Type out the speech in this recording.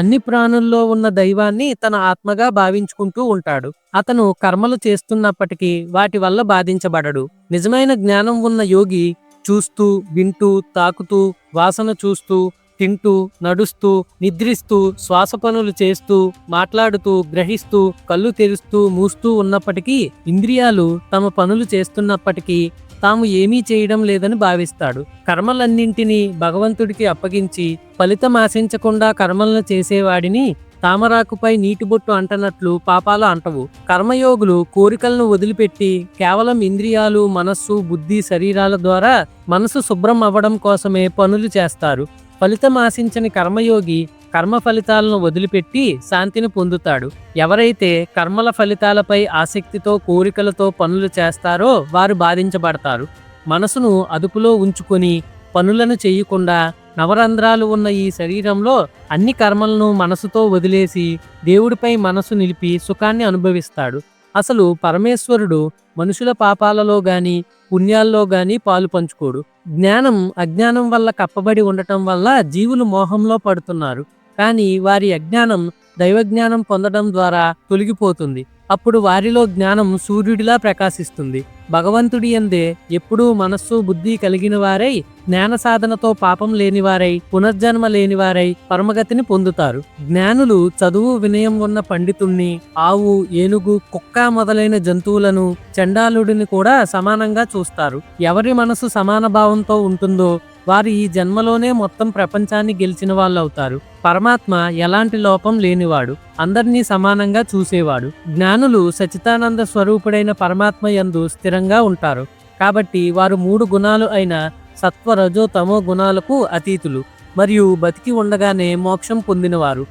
అన్ని ప్రాణుల్లో ఉన్న దైవాన్ని తన ఆత్మగా భావించుకుంటూ ఉంటాడు. అతను కర్మలు చేస్తున్నప్పటికీ వాటి వల్ల బాధించబడడు. నిజమైన జ్ఞానం ఉన్న యోగి చూస్తూ వింటూ తాకుతూ వాసన చూస్తూ తింటూ నడుస్తూ నిద్రిస్తూ శ్వాస పనులు చేస్తూ మాట్లాడుతూ గ్రహిస్తూ కళ్ళు తెరుస్తూ మూస్తూ ఉన్నప్పటికీ ఇంద్రియాలు తమ పనులు చేస్తున్నప్పటికీ తాము ఏమీ చేయడం లేదని భావిస్తాడు. కర్మలన్నింటినీ భగవంతుడికి అప్పగించి ఫలితం ఆశించకుండా కర్మలను చేసేవాడిని తామరాకుపై నీటి బొట్టు అంటనట్లు పాపాలు అంటవు. కర్మయోగులు కోరికలను వదిలిపెట్టి కేవలం ఇంద్రియాలు మనస్సు బుద్ధి శరీరాల ద్వారా మనసు శుభ్రం అవ్వడం కోసమే పనులు చేస్తారు. ఫలితం ఆశించని కర్మయోగి కర్మ ఫలితాలను వదిలిపెట్టి శాంతిని పొందుతాడు. ఎవరైతే కర్మల ఫలితాలపై ఆసక్తితో కోరికలతో పనులు చేస్తారో వారు బాధించబడతారు. మనసును అదుపులో ఉంచుకొని పనులను చేయకుండా నవరంధ్రాలు ఉన్న ఈ శరీరంలో అన్ని కర్మలను మనసుతో వదిలేసి దేవుడిపై మనసు నిలిపి సుఖాన్ని అనుభవిస్తాడు. అసలు పరమేశ్వరుడు మనుషుల పాపాలలో గాని పుణ్యాల్లో గాని పాలు పంచుకోడు. జ్ఞానం అజ్ఞానం వల్ల కప్పబడి ఉండటం వల్ల జీవులు మోహంలో పడుతున్నారు. కానీ వారి అజ్ఞానం దైవజ్ఞానం పొందడం ద్వారా తొలగిపోతుంది. అప్పుడు వారిలో జ్ఞానం సూర్యుడిలా ప్రకాశిస్తుంది. భగవంతుడి అందే ఎప్పుడూ మనస్సు బుద్ధి కలిగిన వారై జ్ఞాన సాధనతో పాపం లేనివారై పునర్జన్మ లేనివారై పరమగతిని పొందుతారు. జ్ఞానులు చదువు వినయం ఉన్న పండితుణ్ణి ఆవు ఏనుగు కుక్క మొదలైన జంతువులను చండాలుడిని కూడా సమానంగా చూస్తారు. ఎవరి మనసు సమాన భావంతో ఉంటుందో వారు ఈ జన్మలోనే మొత్తం ప్రపంచాన్ని గెలిచిన వాళ్ళు అవుతారు పరమాత్మ ఎలాంటి లోపం లేనివాడు అందరినీ సమానంగా చూసేవాడు. జ్ఞానులు సచితానంద స్వరూపుడైన పరమాత్మ యందు స్థిరంగా ఉంటారు. కాబట్టి వారు మూడు గుణాలు అయిన సత్వ రజో తమో గుణాలకు అతీతులు మరియు బతికి ఉండగానే మోక్షం పొందినవారు.